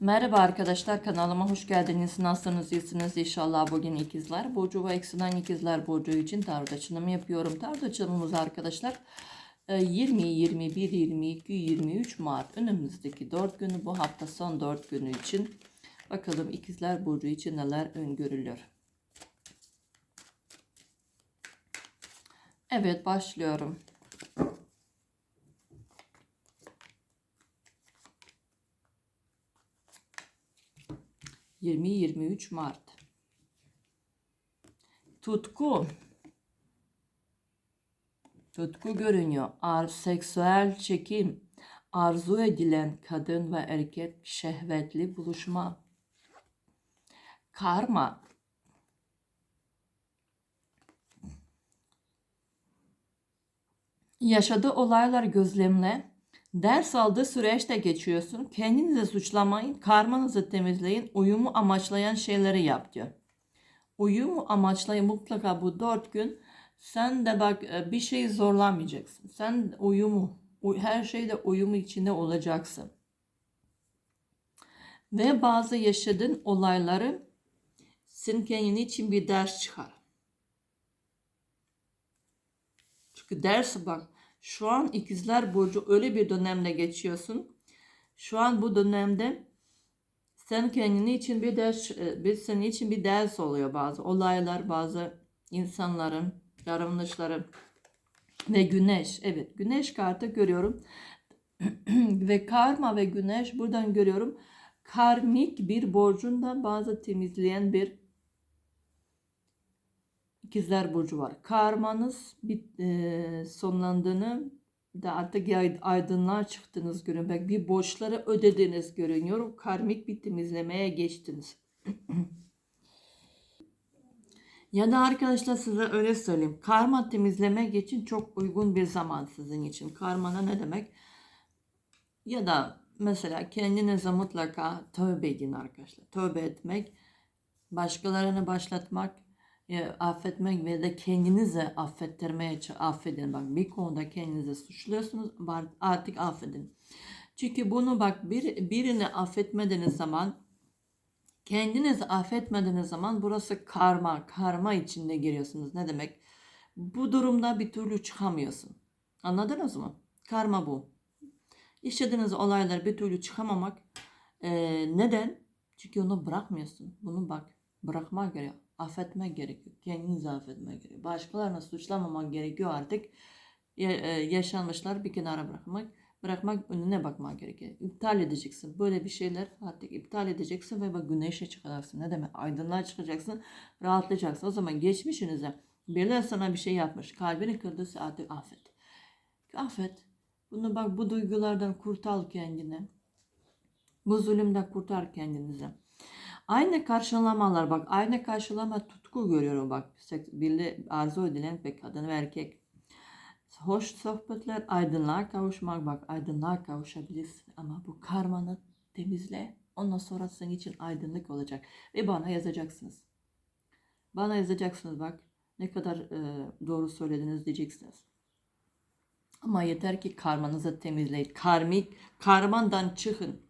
Merhaba arkadaşlar kanalıma hoş geldiniz. Nasılsınız? İyisiniz inşallah bugün ikizler burcu ve eksiden ikizler burcu için tarot açılımı yapıyorum. Tarot açılımımız arkadaşlar e, 20, 21, 22, 23 Mart önümüzdeki 4 günü bu hafta son 4 günü için bakalım ikizler burcu için neler öngörülür. Evet başlıyorum. Yirmi yirmi üç Mart. Tutku. Tutku görünüyor. Ar seksüel çekim. Arzu edilen kadın ve erkek şehvetli buluşma. Karma. Yaşadığı olaylar gözlemle. Ders aldığı süreçte geçiyorsun. Kendinizi suçlamayın. Karmanızı temizleyin. Uyumu amaçlayan şeyleri yap diyor. Uyumu amaçlayın mutlaka bu dört gün. Sen de bak e, bir şeyi zorlamayacaksın. Sen uyumu, uy- her şeyde uyumu içinde olacaksın. Ve bazı yaşadığın olayları sen kendin için bir ders çıkar. Çünkü ders bak şu an ikizler burcu öyle bir dönemde geçiyorsun. Şu an bu dönemde sen kendini için bir ders, e, bir senin için bir ders oluyor bazı olaylar, bazı insanların davranışları ve güneş. Evet, güneş kartı görüyorum. ve karma ve güneş buradan görüyorum. Karmik bir borcunda bazı temizleyen bir İkizler Burcu var. Karmanız bit, e, sonlandığını da artık aydınlığa çıktınız görün. Bak bir borçları ödediniz görünüyor. Karmik bir temizlemeye geçtiniz. ya da arkadaşlar size öyle söyleyeyim. Karma temizlemek için çok uygun bir zaman sizin için. Karmana ne demek? Ya da mesela kendinize mutlaka tövbe edin arkadaşlar. Tövbe etmek, başkalarını başlatmak, e, affetmek ve de kendinizi affettirmeye affedin. Bak bir konuda kendinizi suçluyorsunuz artık affedin. Çünkü bunu bak bir, birini affetmediğiniz zaman kendinizi affetmediğiniz zaman burası karma, karma içinde giriyorsunuz. Ne demek? Bu durumda bir türlü çıkamıyorsun. Anladınız mı? Karma bu. İşlediğiniz olaylar bir türlü çıkamamak. e, neden? Çünkü onu bırakmıyorsun. Bunu bak bırakmak gerekiyor. Affetmek gerekiyor. Kendinizi affetmek gerekiyor. Başkalarını suçlamamak gerekiyor artık. E, yaşanmışlar bir kenara bırakmak. Bırakmak önüne bakmak gerekiyor. İptal edeceksin. Böyle bir şeyler artık iptal edeceksin ve bak güneşe çıkacaksın. Ne demek? Aydınlığa çıkacaksın. Rahatlayacaksın. O zaman geçmişinize birileri sana bir şey yapmış. Kalbini kırdıysa artık affet. Affet. Bunu bak bu duygulardan kurtar kendini. Bu zulümden kurtar kendinizi. Aynı karşılamalar bak aynı karşılama tutku görüyorum bak. Birli arzu edilen bir kadın ve erkek. Hoş sohbetler aydınlığa kavuşmak bak aydınlığa kavuşabilirsin ama bu karmanı temizle. Ondan sonra senin için aydınlık olacak. Ve bana yazacaksınız. Bana yazacaksınız bak ne kadar e, doğru söylediniz diyeceksiniz. Ama yeter ki karmanızı temizleyin. Karmik, karmandan çıkın.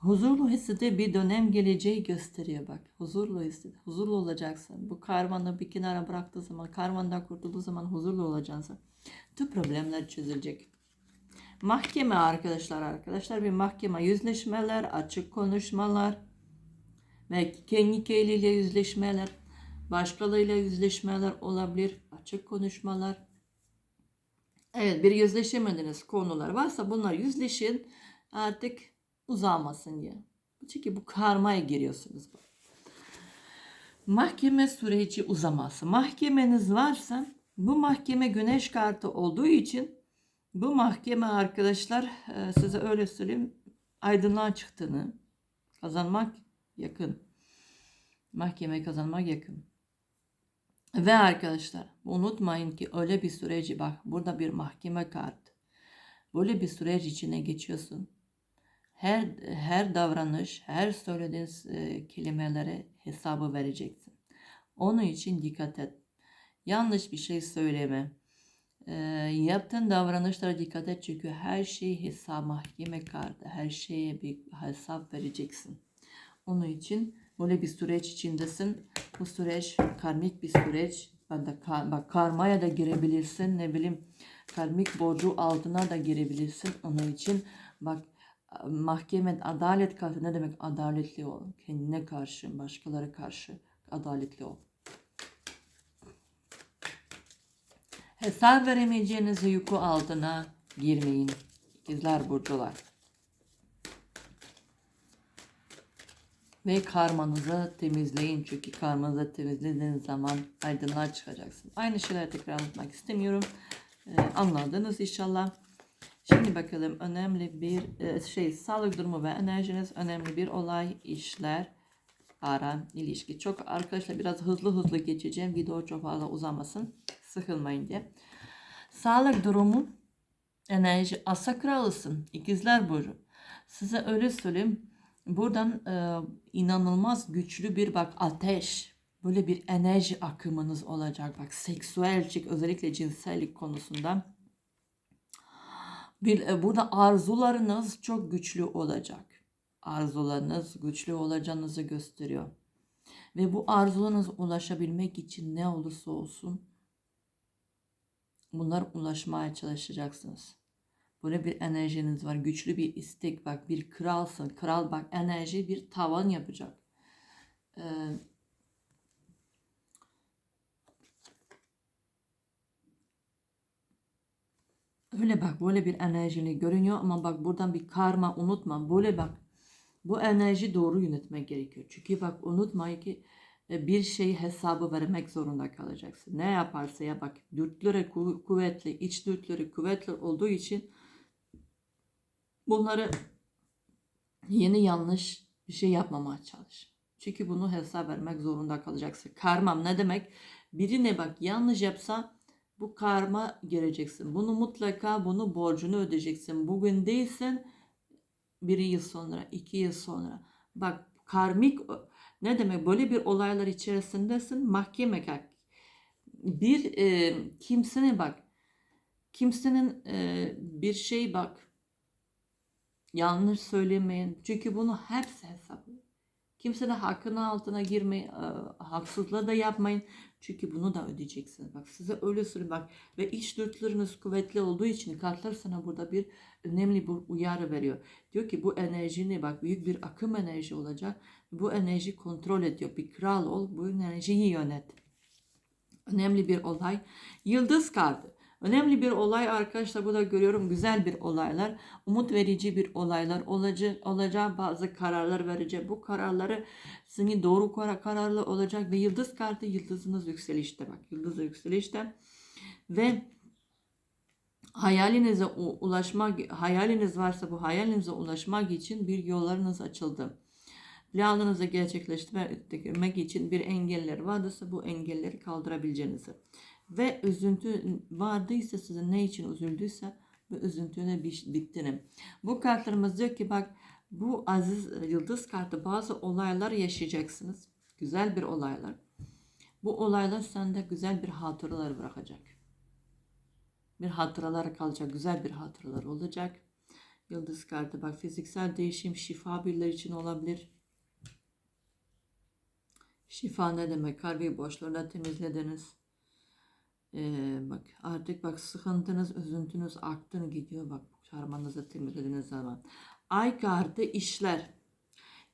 Huzurlu hissede bir dönem geleceği gösteriyor bak. Huzurlu hissede. Huzurlu olacaksın. Bu karmanı bir kenara bıraktığı zaman, karmandan kurtulduğu zaman huzurlu olacaksın. Tüm problemler çözülecek. Mahkeme arkadaşlar arkadaşlar bir mahkeme yüzleşmeler, açık konuşmalar ve kendi eliyle yüzleşmeler, başkalarıyla yüzleşmeler olabilir, açık konuşmalar. Evet bir yüzleşemediğiniz konular varsa bunlar yüzleşin artık uzamasın diye. Çünkü bu karmaya giriyorsunuz. Mahkeme süreci uzaması. Mahkemeniz varsa bu mahkeme güneş kartı olduğu için bu mahkeme arkadaşlar e, size öyle söyleyeyim aydınlığa çıktığını kazanmak yakın. Mahkeme kazanmak yakın. Ve arkadaşlar unutmayın ki öyle bir süreci bak burada bir mahkeme kartı. Böyle bir süreç içine geçiyorsun. Her her davranış, her söylediğiniz e, kelimelere hesabı vereceksin. Onun için dikkat et. Yanlış bir şey söyleme. Ee, yaptığın davranışlara dikkat et çünkü her şey hesap mahkeme kartı. Her şeye bir hesap vereceksin. Onun için böyle bir süreç içindesin. Bu süreç karmik bir süreç. Ben de kar- bak karmaya da girebilirsin. Ne bileyim karmik borcu altına da girebilirsin. Onun için bak mahkeme adalet kartı ne demek? Adaletli ol. Kendine karşı, başkaları karşı adaletli ol. Hesap veremeyeceğiniz yükü altına girmeyin. İkizler burcular. Ve karmanızı temizleyin. Çünkü karmanızı temizlediğiniz zaman aydınlığa çıkacaksın. Aynı şeyleri tekrar anlatmak istemiyorum. Ee, anladınız inşallah. Şimdi bakalım önemli bir e, şey sağlık durumu ve enerjiniz önemli bir olay işler ara ilişki. Çok arkadaşlar biraz hızlı hızlı geçeceğim. Video çok fazla uzamasın. Sıkılmayın diye. Sağlık durumu enerji asa kralısın. İkizler burcu. Size öyle söyleyeyim. Buradan e, inanılmaz güçlü bir bak ateş böyle bir enerji akımınız olacak. Bak seksüellik özellikle cinsellik konusunda burada arzularınız çok güçlü olacak. Arzularınız güçlü olacağınızı gösteriyor. Ve bu arzularınız ulaşabilmek için ne olursa olsun bunlar ulaşmaya çalışacaksınız. Böyle bir enerjiniz var. Güçlü bir istek. Bak bir kralsın. Kral bak enerji bir tavan yapacak. Ee, öyle bak böyle bir enerjini görünüyor ama bak buradan bir karma unutma. Böyle bak bu enerji doğru yönetmek gerekiyor. Çünkü bak unutma ki e, bir şey hesabı vermek zorunda kalacaksın. Ne yaparsa ya bak dürtleri ku- kuvvetli, iç dürtleri kuvvetli olduğu için bunları yeni yanlış bir şey yapmamaya çalış. Çünkü bunu hesap vermek zorunda kalacaksın. Karmam ne demek? Birine bak yanlış yapsa bu karma gireceksin. Bunu mutlaka bunu borcunu ödeyeceksin. Bugün değilsen bir yıl sonra, iki yıl sonra. Bak karmik ne demek? Böyle bir olaylar içerisindesin. Mahkeme kalk. Bir e, kimsenin bak. Kimsenin e, bir şey bak. Yanlış söylemeyin. Çünkü bunu hepsi hesaplıyor. Kimsenin hakkının altına girmeyin. E, haksızlığı da yapmayın. Çünkü bunu da ödeyeceksiniz. Bak size öyle söyleyeyim bak. Ve iç dürtüleriniz kuvvetli olduğu için kartlar sana burada bir önemli bir uyarı veriyor. Diyor ki bu enerjini bak büyük bir akım enerji olacak. Bu enerji kontrol ediyor. Bir kral ol. Bu enerjiyi yönet. Önemli bir olay. Yıldız kartı. Önemli bir olay arkadaşlar burada görüyorum güzel bir olaylar, umut verici bir olaylar olacak, olacak bazı kararlar verecek. Bu kararları seni doğru kara kararlı olacak ve yıldız kartı yıldızınız yükselişte bak yıldız yükselişte ve hayalinize ulaşmak hayaliniz varsa bu hayalinize ulaşmak için bir yollarınız açıldı. Planlarınızı gerçekleştirmek için bir engeller vardıysa bu engelleri kaldırabileceğinizi ve üzüntü vardıysa sizin ne için üzüldüyse bu üzüntüne bi- bittiğini. Bu kartlarımız diyor ki bak bu aziz e, yıldız kartı bazı olaylar yaşayacaksınız. Güzel bir olaylar. Bu olaylar sende güzel bir hatıralar bırakacak. Bir hatıralar kalacak. Güzel bir hatıralar olacak. Yıldız kartı bak fiziksel değişim şifa birileri için olabilir. Şifa ne demek? Kalbi boşluğunu temizlediniz. Ee, bak artık bak sıkıntınız, üzüntünüz aktın gidiyor bak çarmanızı temizlediğiniz zaman. Ay kartı işler.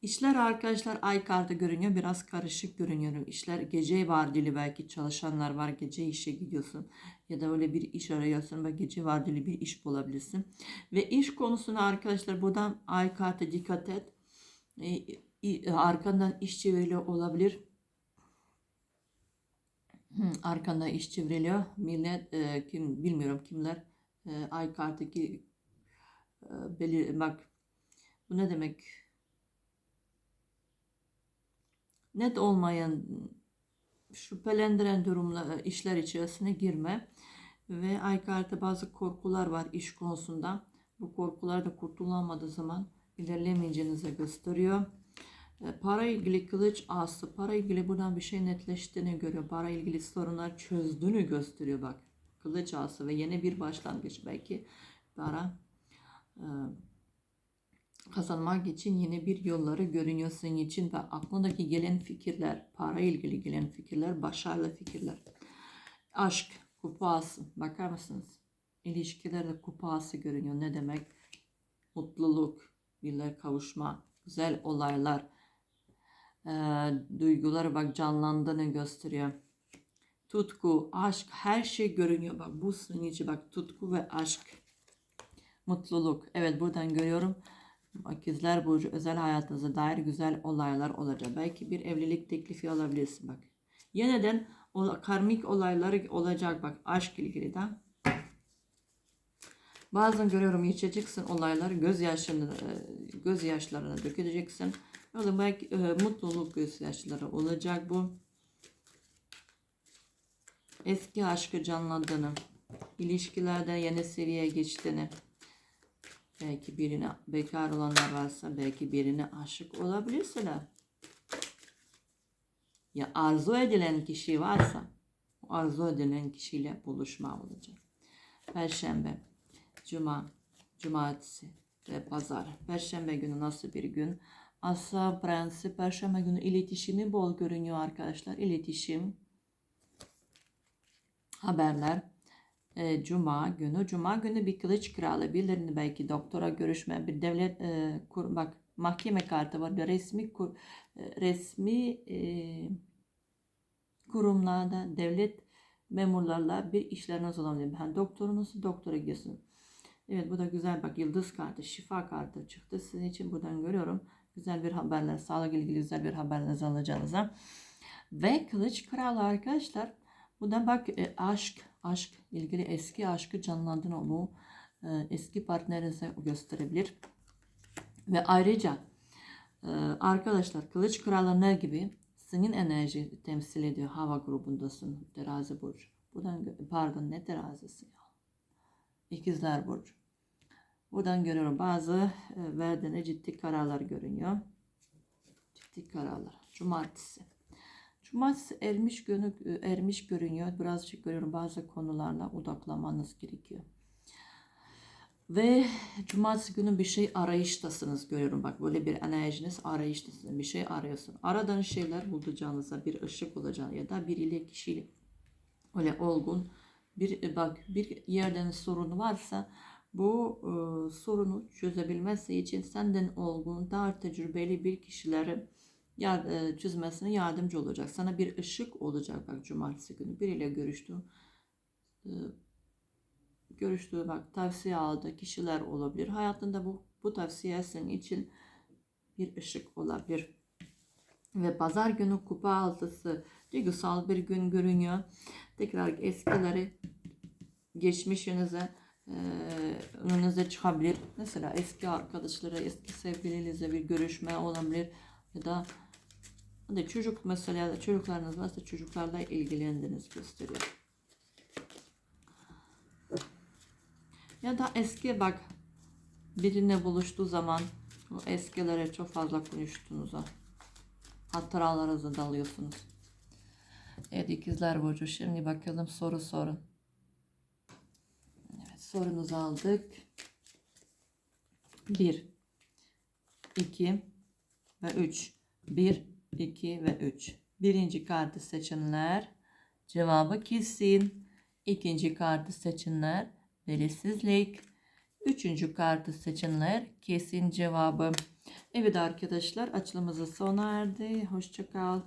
İşler arkadaşlar ay kartı görünüyor. Biraz karışık görünüyor. İşler gece vardili belki çalışanlar var. Gece işe gidiyorsun. Ya da öyle bir iş arıyorsun. Bak gece vardili bir iş bulabilirsin. Ve iş konusuna arkadaşlar buradan ay kartı dikkat et. Ee, arkandan iş çevriliyor olabilir. Arkanda iş çevriliyor. Millet e, kim bilmiyorum kimler e, ay kartı ki e, belir bak bu ne demek? Net olmayan şüphelendiren durumla işler içerisine girme ve ay kartı bazı korkular var iş konusunda. Bu korkular da kurtulamadığı zaman ilerlemeyeceğinizi gösteriyor. E, Para ilgili kılıç ağası, para ilgili buradan bir şey netleştiğini görüyor. Para ilgili sorunlar çözdüğünü gösteriyor bak. kılıç ası ve yeni bir başlangıç belki para e, kazanmak için yeni bir yolları görünüyor senin için ve aklındaki gelen fikirler, para ilgili gelen fikirler, başarılı fikirler. Aşk, kupası, bakar mısınız? İlişkilerde kupası görünüyor. Ne demek? Mutluluk, birler kavuşma, güzel olaylar, e, duyguları bak canlandığını gösteriyor. Tutku, aşk, her şey görünüyor. Bak bu senin için bak tutku ve aşk. Mutluluk. Evet buradan görüyorum. İkizler Burcu özel hayatınıza dair güzel olaylar olacak. Belki bir evlilik teklifi alabilirsin bak. Yeniden o karmik olayları olacak bak aşk ilgili de. Bazen görüyorum geçeceksin olayları gözyaşlarını gözyaşlarına dökeceksin. Belki e, mutluluk gözyaşları olacak bu. Eski aşkı canlandığını, ilişkilerde yeni seviyeye geçtiğini, belki birine bekar olanlar varsa belki birine aşık olabilirseler. Ya arzu edilen kişi varsa o arzu edilen kişiyle buluşma olacak. Perşembe, Cuma, Cumartesi ve Pazar. Perşembe günü nasıl bir gün? Asa Prensi Perşembe günü iletişimi bol görünüyor arkadaşlar. İletişim, haberler. E, Cuma günü, Cuma günü bir kılıç kralı birilerini belki doktora görüşme, bir devlet e, kur, bak mahkeme kartı var, bir resmi kur, e, resmi e, kurumlarda devlet memurlarla bir işleriniz olabilir. Yani doktorunuzu doktora gidiyorsun. Evet bu da güzel bak yıldız kartı, şifa kartı çıktı. Sizin için buradan görüyorum. Güzel bir haberler, sağlık ilgili güzel bir haberiniz alacağınıza. Ve kılıç kralı arkadaşlar. Bu da bak e, aşk, aşk ilgili eski aşkı canlandığını bu e, eski partnerinize gösterebilir. Ve ayrıca e, arkadaşlar kılıç kralı ne gibi? Senin enerji temsil ediyor. Hava grubundasın. Terazi burcu. Buradan pardon ne terazisi ya? İkizler burcu. Buradan görüyorum bazı e, verdiğine ciddi kararlar görünüyor. Ciddi kararlar. Cumartesi. Cumartesi ermiş günü e, ermiş görünüyor. Birazcık görüyorum bazı konularla odaklanmanız gerekiyor. Ve cumartesi günü bir şey arayıştasınız görüyorum. Bak böyle bir enerjiniz arayıştasınız. Bir şey arıyorsun. Aradığın şeyler bulacağınıza bir ışık olacağını ya da biriyle kişiyle öyle olgun bir bak bir yerden sorunu varsa bu e, sorunu çözebilmesi için senden olgun, daha tecrübeli bir kişileri yar, e, çözmesine yardımcı olacak. Sana bir ışık olacak bak cumartesi günü biriyle görüştüğün e, görüştüğü bak tavsiye aldığı kişiler olabilir. Hayatında bu bu tavsiye senin için bir ışık olabilir. Ve pazar günü kupa altısı duygusal bir gün görünüyor. Tekrar eskileri geçmişinize e, önünüze çıkabilir. Mesela eski arkadaşlara, eski sevgilinize bir görüşme olabilir. Ya da Hadi çocuk mesela çocuklarınız varsa çocuklarla ilgilendiğiniz gösteriyor. Ya da eski bak birine buluştuğu zaman o eskilere çok fazla konuştuğunuza hatıralarınıza dalıyorsunuz. Evet ikizler burcu şimdi bakalım soru sorun. Evet sorunuzu aldık. 1 2 ve 3 1 2 ve 3 birinci kartı seçenler cevabı kesin. İkinci kartı seçenler belirsizlik. Üçüncü kartı seçenler kesin cevabı. Evet arkadaşlar açılımımızı sona erdi. Hoşçakal.